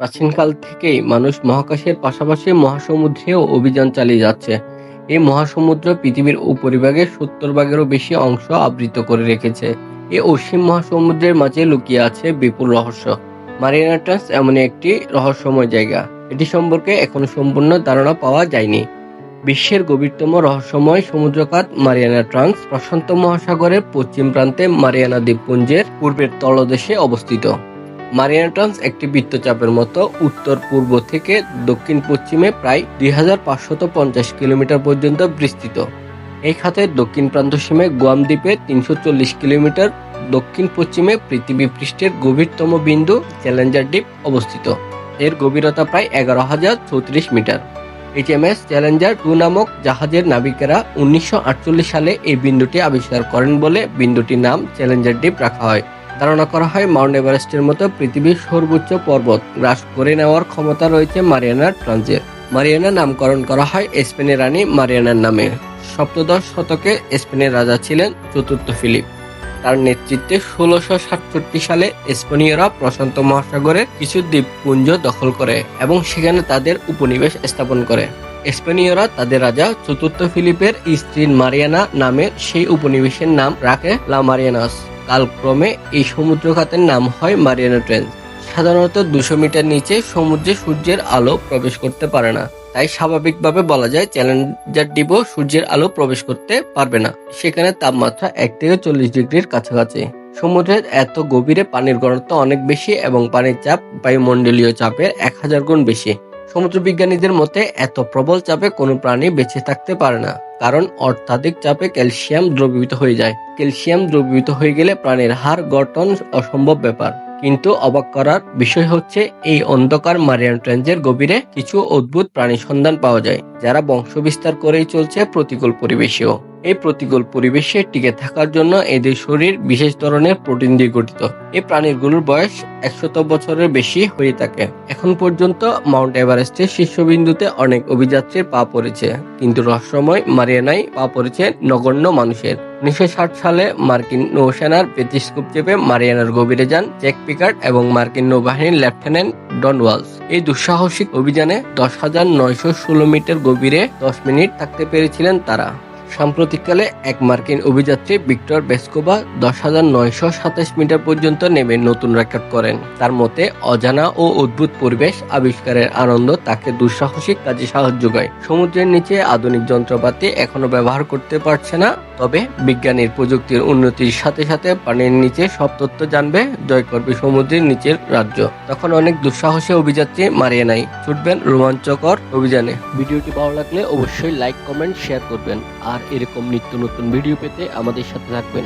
প্রাচীনকাল থেকেই মানুষ মহাকাশের পাশাপাশি মহাসমুদ্রেও অভিযান চালিয়ে যাচ্ছে। এই মহাসমুদ্র পৃথিবীর উপরিভাগের সত্তর ভাগেরও বেশি অংশ আবৃত করে রেখেছে। এই অসীম মহাসমুদ্রের মাঝে লুকিয়ে আছে বিপুল রহস্য। মারিয়ানা ট্রান্স এমন একটি রহস্যময় জায়গা। এটি সম্পর্কে এখনও সম্পূর্ণ ধারণা পাওয়া যায়নি। বিশ্বের গভীরতম রহস্যময় সমুদ্রখাত মারিয়ানা ট্রান্স প্রশান্ত মহাসাগরের পশ্চিম প্রান্তে মারিয়ানা দ্বীপপুঞ্জের পূর্বের তলদেশে অবস্থিত। মারিয়ানা ট্রান্স একটি বৃত্তচাপের মতো উত্তর পূর্ব থেকে দক্ষিণ পশ্চিমে প্রায় দুই কিলোমিটার পর্যন্ত বিস্তৃত। এই খাতের দক্ষিণ প্রান্ত সীমে গুয়াম দ্বীপে তিনশো চল্লিশ কিলোমিটার দক্ষিণ পশ্চিমে পৃথিবী পৃষ্ঠের গভীরতম বিন্দু চ্যালেঞ্জার দ্বীপ অবস্থিত। এর গভীরতা প্রায় এগারো হাজার চৌত্রিশ মিটার। এইচএমএস চ্যালেঞ্জার টু নামক জাহাজের নাবিকেরা উনিশশো আটচল্লিশ সালে এই বিন্দুটি আবিষ্কার করেন বলে বিন্দুটির নাম চ্যালেঞ্জার দ্বীপ রাখা হয়। ধারণা করা হয় মাউন্ট এভারেস্টের মতো পৃথিবীর সর্বোচ্চ পর্বত গ্রাস করে নেওয়ার ক্ষমতা রয়েছে মারিয়ানা ট্রান্সের মারিয়ানা নামকরণ করা হয় স্পেনের রানী মারিয়ানার নামে। সপ্তদশ শতকে স্পেনের রাজা ছিলেন চতুর্থ ফিলিপ। তার নেতৃত্বে ষোলোশো সাতষট্টি সালে স্পেনীয়রা প্রশান্ত মহাসাগরের কিছু দ্বীপপুঞ্জ দখল করে এবং সেখানে তাদের উপনিবেশ স্থাপন করে। স্পেনীয়রা তাদের রাজা চতুর্থ ফিলিপের স্ত্রী মারিয়ানা নামের সেই উপনিবেশের নাম রাখে লা মারিয়ানাস। কালক্রমে এই সমুদ্রখাতের নাম হয় মারিয়ানা ট্রেঞ্চ সাধারণত দুশো মিটার নিচে সমুদ্রে সূর্যের আলো প্রবেশ করতে পারে না। তাই স্বাভাবিকভাবে বলা যায় চ্যালেঞ্জার ডিপও সূর্যের আলো প্রবেশ করতে পারবে না। সেখানে তাপমাত্রা এক থেকে চল্লিশ ডিগ্রির কাছাকাছি। সমুদ্রের এত গভীরে পানির ঘনত্ব অনেক বেশি এবং পানির চাপ বায়ুমণ্ডলীয় চাপের এক হাজার গুণ বেশি। সমুদ্র বিজ্ঞানীদের মতে, এত প্রবল চাপে কোনো প্রাণী বেঁচে থাকতে পারে না। কারণ অর্থাধিক চাপে ক্যালসিয়াম দ্রবীভূত হয়ে যায়। ক্যালসিয়াম দ্রবীভূত হয়ে গেলে প্রাণের হার গঠন অসম্ভব ব্যাপার। কিন্তু অবাক করার বিষয় হচ্ছে, এই অন্ধকার মারিয়ান ট্রেঞ্জের গভীরে কিছু অদ্ভুত প্রাণী সন্ধান পাওয়া যায়, যারা বংশবিস্তার করেই চলছে প্রতিকূল পরিবেশেও। এই প্রতিকূল পরিবেশে টিকে থাকার জন্য এদের শরীর বিশেষ ধরনের প্রোটিন দিয়ে গঠিত। এই প্রাণীগুলোর বয়স একশত বছরের বেশি হয়ে থাকে। এখন পর্যন্ত মাউন্ট এভারেস্টের শীর্ষবিন্দুতে অনেক অভিযাত্রীর পা পড়েছে। কিন্তু রহস্যময় মারিয়ানায় পা পড়েছে নগণ্য মানুষের। উনিশশো ষাট সালে মার্কিন নৌসেনার পেটিস্কোপ চেপে মারিয়ানার গভীরে যান জ্যাক পিকার্ড এবং মার্কিন নৌবাহিনীর লেফটেন্যান্ট ডন ওয়ালস। এই দুঃসাহসিক অভিযানে দশ হাজার নয়শো ষোলো মিটার গভীরে দশ মিনিট থাকতে পেরেছিলেন তারা। সাম্প্রতিককালে এক মার্কিন অভিযাত্রী ভিক্টর বেস্কোবা দশ হাজার নয়শো সাতাশ মিটার পর্যন্ত নেমে নতুন রেকর্ড করেন। তার মতে, অজানা ও অদ্ভুত পরিবেশ আবিষ্কারের আনন্দ তাকে দুঃসাহসিক কাজে সাহায্য করে। সমুদ্রের নিচে আধুনিক যন্ত্রপাতি এখনও ব্যবহার করতে পারছে না তবে বিজ্ঞানীর প্রযুক্তির উন্নতির সাথে সাথে পানির নিচে সব তথ্য জানবে জয় করবে সমুদ্রের নিচের রাজ্য। তখন অনেক দুঃসাহসে অভিযাত্রী মারিয়ে নাই ছুটবেন রোমাঞ্চকর অভিযানে। ভিডিওটি ভালো লাগলে অবশ্যই লাইক, কমেন্ট, শেয়ার করবেন। আর এরকম নিত্য নতুন ভিডিও পেতে আমাদের সাথে থাকবেন।